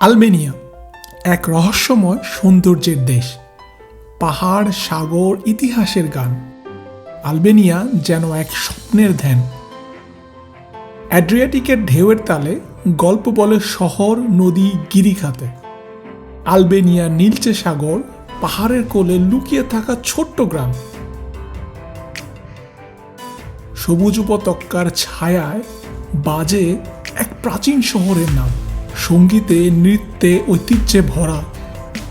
Albania, এক রহস্যময় সৌন্দর্যের দেশ। পাহাড়, সাগর, ইতিহাসের গান। আলবেনিয়া যেন এক স্বপ্নের ধ্যান। অ্যাড্রিয়াটিকের ঢেউয়ের তালে গল্প বলে শহর, নদী গিরিখাতে আলবেনিয়া নীলচে সাগর, পাহাড়ের কোলে লুকিয়ে থাকা ছোট্ট গ্রাম। সবুজ উপত্যকার ছায়ায় বাজে এক প্রাচীন শহরের নাম। সঙ্গীতে, নৃত্যে ঐতিহ্যে ভরা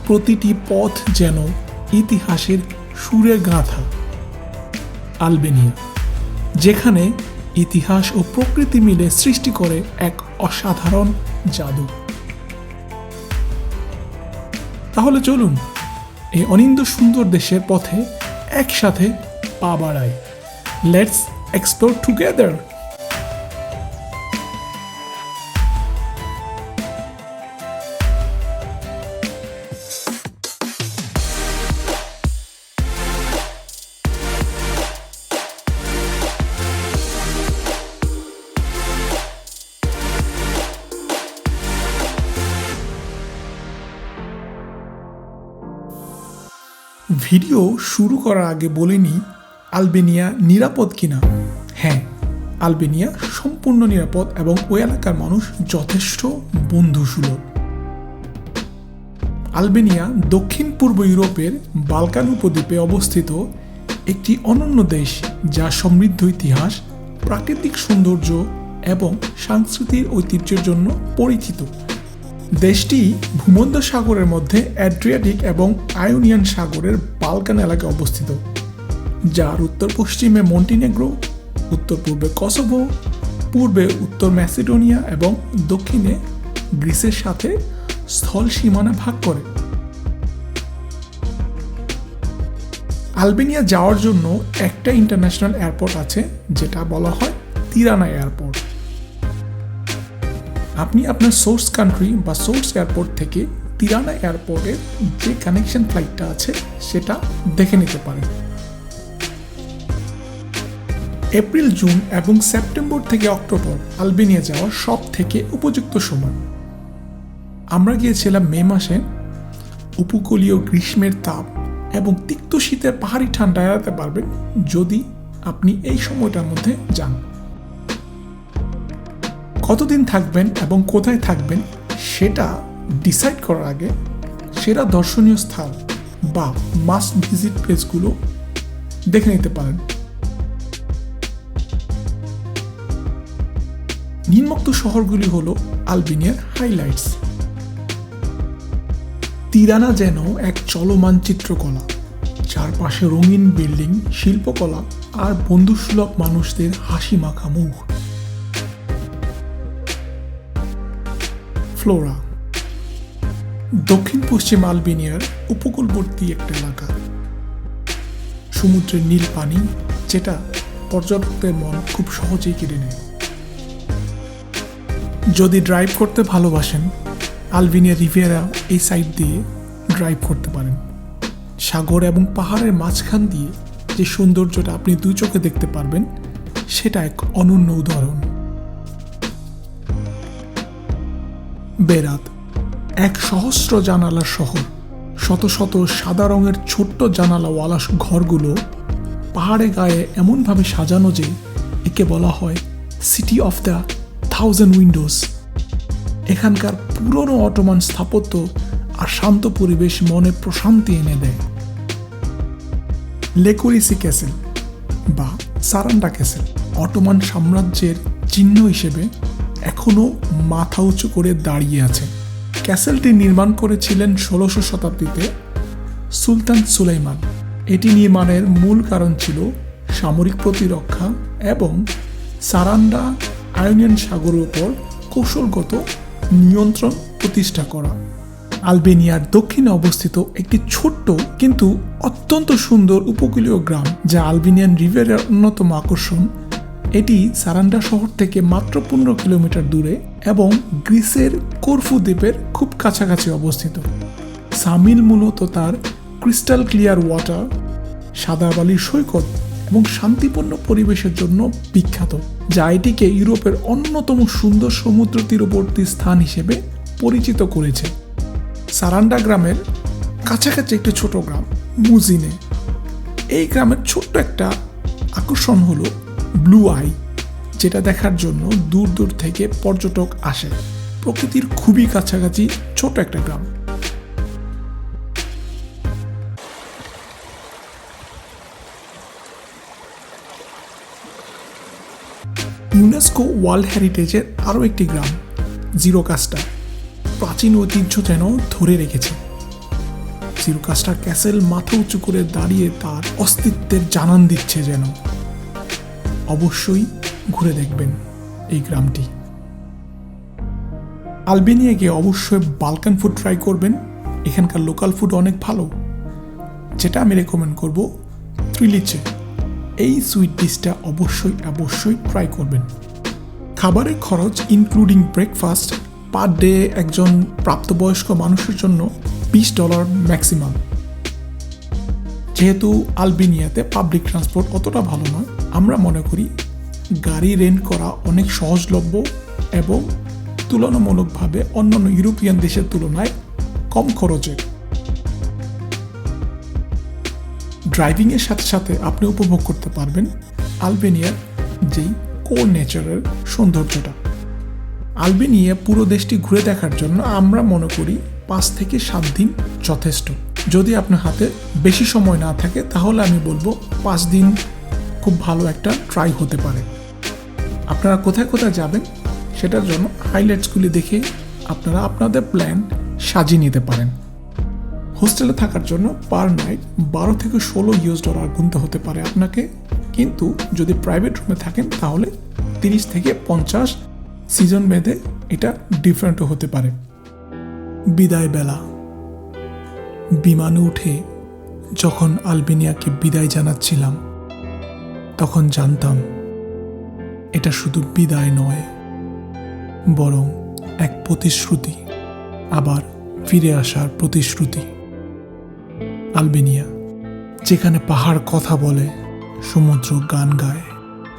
প্রতিটি পথ যেন ইতিহাসের সুরে গাঁথা। আলবেনিয়া, যেখানে ইতিহাস ও প্রকৃতি মিলে সৃষ্টি করে এক অসাধারণ জাদু। তাহলে চলুন এই অনিন্দ সুন্দর দেশের পথে একসাথে পা বাড়াই। লেটস এক্সপ্লোর টুগেদার ভিডিও শুরু করার আগে বলিনি আলবেনিয়া নিরাপদ কিনা? হ্যাঁ আলবেনিয়া সম্পূর্ণ নিরাপদ এবং ওই এলাকার মানুষ যথেষ্ট বন্ধুসুলভ। আলবেনিয়া দক্ষিণ পূর্ব ইউরোপের বালকান উপদ্বীপে অবস্থিত একটি অনন্য দেশ যা সমৃদ্ধ ইতিহাস, প্রাকৃতিক সৌন্দর্য এবং সাংস্কৃতিক ঐতিহ্যের জন্য পরিচিত। দেশটি ভূমধ্য সাগরের মধ্যে অ্যাড্রিয়াটিক এবং আয়োনিয়ান সাগরের বালকান এলাকায় অবস্থিত, যার উত্তর পশ্চিমে মন্টিনেগ্রো উত্তর পূর্বে কসোভো, পূর্বে উত্তর ম্যাসিডোনিয়া এবং দক্ষিণে গ্রিসের সাথে স্থল সীমানা ভাগ করে। আলবেনিয়া যাওয়ার জন্য একটা ইন্টারন্যাশনাল এয়ারপোর্ট আছে, যেটা বলা হয় তিরানা এয়ারপোর্ট। আপনি আপনার সোর্স কান্ট্রি বা সোর্স এয়ারপোর্ট থেকে তিরানা এয়ারপোর্টের যে কানেকশন ফ্লাইটটা আছে, সেটা দেখে নিতে পারেন। এপ্রিল জুন এবং সেপ্টেম্বর থেকে অক্টোবর আলবেনিয়া যাওয়ার সব থেকে উপযুক্ত সময়। আমরা গিয়েছিলাম মে মাসে উপকূলীয় গ্রীষ্মের তাপ এবং তিক্ত শীতের পাহাড়ি ঠান্ডা এড়াতে পারবেন যদি আপনি এই সময়টার মধ্যে যান। কতদিন থাকবেন এবং কোথায় থাকবেন সেটা ডিসাইড করার আগে সেরা দর্শনীয় স্থান বা মাস্ট ভিজিট প্লেসগুলো দেখে নিতে পারেন। নিম্নোক্ত শহরগুলি হল আলবেনিয়ার হাইলাইটস তিরানা যেন এক চলমান চিত্রকলা, চারপাশে রঙিন বিল্ডিং, শিল্পকলা আর বন্ধুসুলভ মানুষদের হাসি মাখা মুখ। ফ্লোরা। দক্ষিণ পশ্চিম আলবেনিয়ার উপকূলবর্তী একটা এলাকা। সমুদ্রের নীল পানি, যেটা পর্যটকদের মন খুব সহজেই কেড়ে নেয়। যদি ড্রাইভ করতে ভালোবাসেন, আলবেনিয়া রিভিয়ারা এই সাইড দিয়ে ড্রাইভ করতে পারেন। সাগর এবং পাহাড়ের মাঝখান দিয়ে যে সৌন্দর্যটা আপনি দুই চোখে দেখতে পারবেন, সেটা এক অনন্য উদাহরণ। বেরাত। এক সহস্র জানালা শহর শত শত সাদা রঙের ছোট্ট জানালাওয়ালা ঘরগুলো পাহাড়ে গায়ে এমনভাবে সাজানো যে একে বলা হয় city of the thousand windows এখানকার পুরনো অটোমান স্থাপত্য আর শান্ত পরিবেশ মনে প্রশান্তি এনে দেয়। লেকোরিসি ক্যাসেল বা সারান্ডা ক্যাসেল অটোমান সাম্রাজ্যের চিহ্ন হিসেবে এখনও মাথা উঁচু করে দাঁড়িয়ে আছে। ক্যাসেলটি নির্মাণ করেছিলেন ষোলোশো শতাব্দীতে সুলতান সুলাইমান। এটি নির্মাণের মূল কারণ ছিল সামরিক প্রতিরক্ষা এবং সারান্ডা আয়োনিয়ান সাগরের উপর কৌশলগত নিয়ন্ত্রণ প্রতিষ্ঠা করা। আলবেনিয়ার দক্ষিণে অবস্থিত একটি ছোট্ট কিন্তু অত্যন্ত সুন্দর উপকূলীয় গ্রাম, যা আলবেনিয়ান রিভারের অন্যতম আকর্ষণ এটি সারান্ডা শহর থেকে মাত্র পনেরো কিলোমিটার দূরে এবং গ্রিসের করফু দ্বীপের খুব কাছাকাছি অবস্থিত। সামিল মূলত তার ক্রিস্টাল ক্লিয়ার ওয়াটার, সাদা বালির সৈকত এবং শান্তিপূর্ণ পরিবেশের জন্য বিখ্যাত, যা এটিকে ইউরোপের অন্যতম সুন্দর সমুদ্র তীরবর্তী স্থান হিসেবে পরিচিত করেছে। সারান্ডা গ্রামের কাছাকাছি একটি ছোট গ্রাম, মুজিনে। এই গ্রামের ছোট্ট একটা আকর্ষণ হলো ব্লু আই যেটা দেখার জন্য দূর দূর থেকে পর্যটক আসে। প্রকৃতির খুবই কাছাকাছি ছোট একটা গ্রাম। ইউনেস্কো ওয়ার্ল্ড হেরিটেজের আরও একটি গ্রাম জিরো কাস্টা প্রাচীন ঐতিহ্য যেন ধরে রেখেছে। জিরো কাস্টা ক্যাসেল মাথা উঁচু করে দাঁড়িয়ে তার অস্তিত্বের জানান দিচ্ছে যেন। অবশ্যই ঘুরে দেখবেন এই গ্রামটি। আলবেনিয়া গিয়ে অবশ্যই বালকান ফুড ট্রাই করবেন। এখানকার লোকাল ফুড অনেক ভালো। যেটা আমি রেকমেন্ড করব ত্রিলিচে। এই সুইট ডিশটা অবশ্যই অবশ্যই ট্রাই করবেন। খাবারের খরচ ইনক্লুডিং ব্রেকফাস্ট পার ডে একজন প্রাপ্তবয়স্ক মানুষের জন্য বিশ ডলার ম্যাক্সিমাম যেহেতু আলবেনিয়াতে পাবলিক ট্রান্সপোর্ট অতটা ভালো নয় আমরা মনে করি গাড়ি রেন্ট করা অনেক সহজলভ্য এবং তুলনামূলকভাবে অন্যান্য ইউরোপিয়ান দেশের তুলনায় কম খরচের। ড্রাইভিংয়ের সাথে সাথে আপনি উপভোগ করতে পারবেন আলবেনিয়ার যেই কোর নেচারের সৌন্দর্যটা। আলবেনিয়া পুরো দেশটি ঘুরে দেখার জন্য আমরা মনে করি পাঁচ থেকে সাত দিন যথেষ্ট। যদি আপনার হাতে বেশি সময় না থাকে, তাহলে আমি বলব পাঁচ দিন খুব ভালো একটা ট্রাই হতে পারে। আপনারা কোথায় কোথায় যাবেন সেটার জন্য হাইলাইটসগুলি দেখে আপনারা আপনাদের প্ল্যান সাজিয়ে নিতে পারেন। হোস্টেলে থাকার জন্য পার নাইট বারো থেকে ষোলো ইউএস ডলার গুনতে হতে পারে আপনাকে। কিন্তু যদি প্রাইভেট রুমে থাকেন তাহলে তিরিশ থেকে পঞ্চাশ সিজন বেঁধে এটা ডিফারেন্টও হতে পারে। বিদায় বেলা। বিমানে উঠে যখন আলবেনিয়াকে বিদায় জানাচ্ছিলাম তখন জানতাম, এটা শুধু বিদায় নয়, বরং এক প্রতিশ্রুতি, আবার ফিরে আসার প্রতিশ্রুতি। আলবেনিয়া, যেখানে পাহাড় কথা বলে, সমুদ্র গান গায়,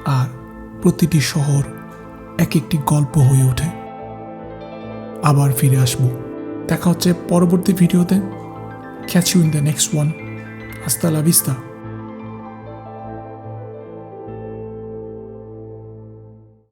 আর প্রতিটি শহর এক একটি গল্প হয়ে ওঠে। আবার ফিরে আসব। দেখা হচ্ছে পরবর্তী ভিডিওতে। Catch you in the next one আস্তা লা ভিস্তা